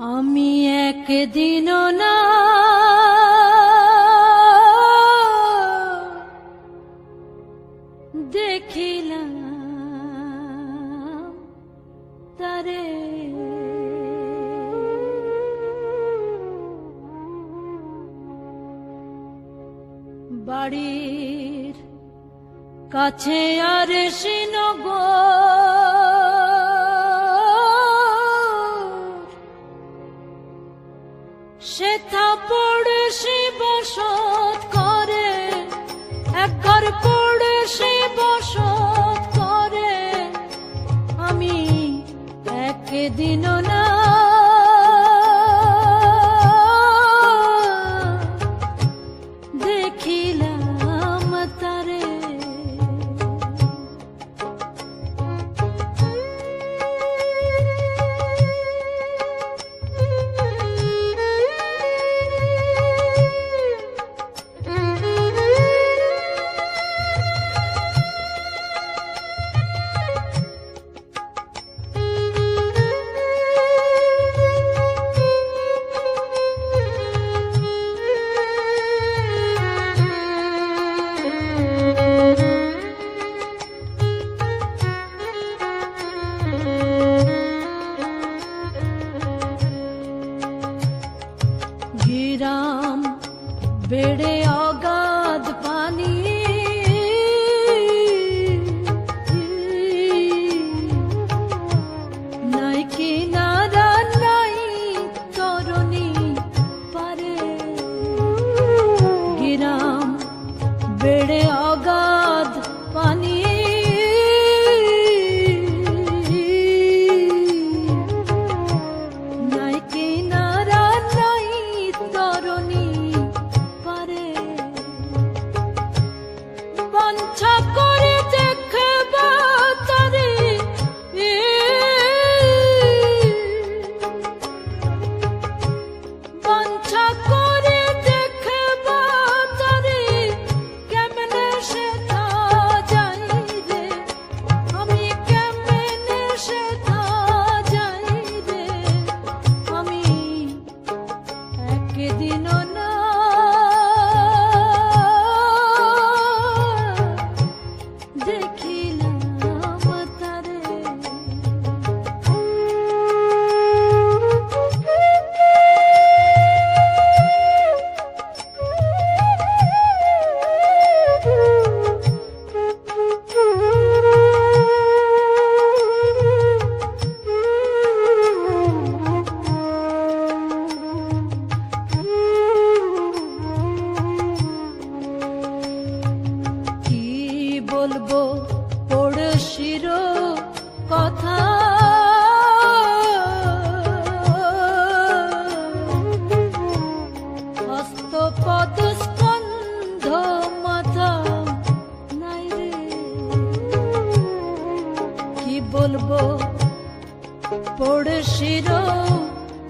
আমি একদিন না দেখিলাম তারে। বাড়ির কাছে আর শ্রীনগর একঘর সে আমি না একদিন পড়শির কথা। মাথা নাই বলব? পড়শির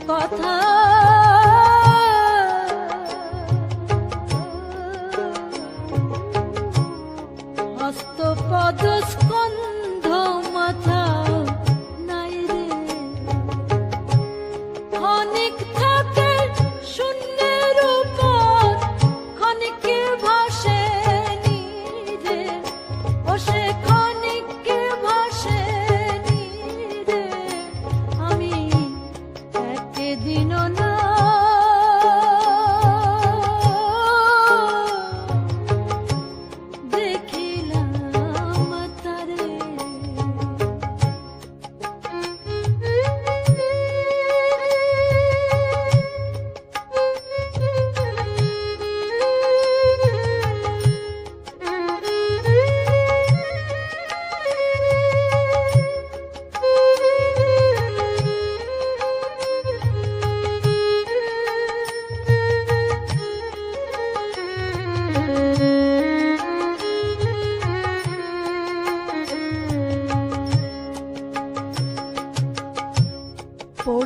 কথা।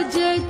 सजग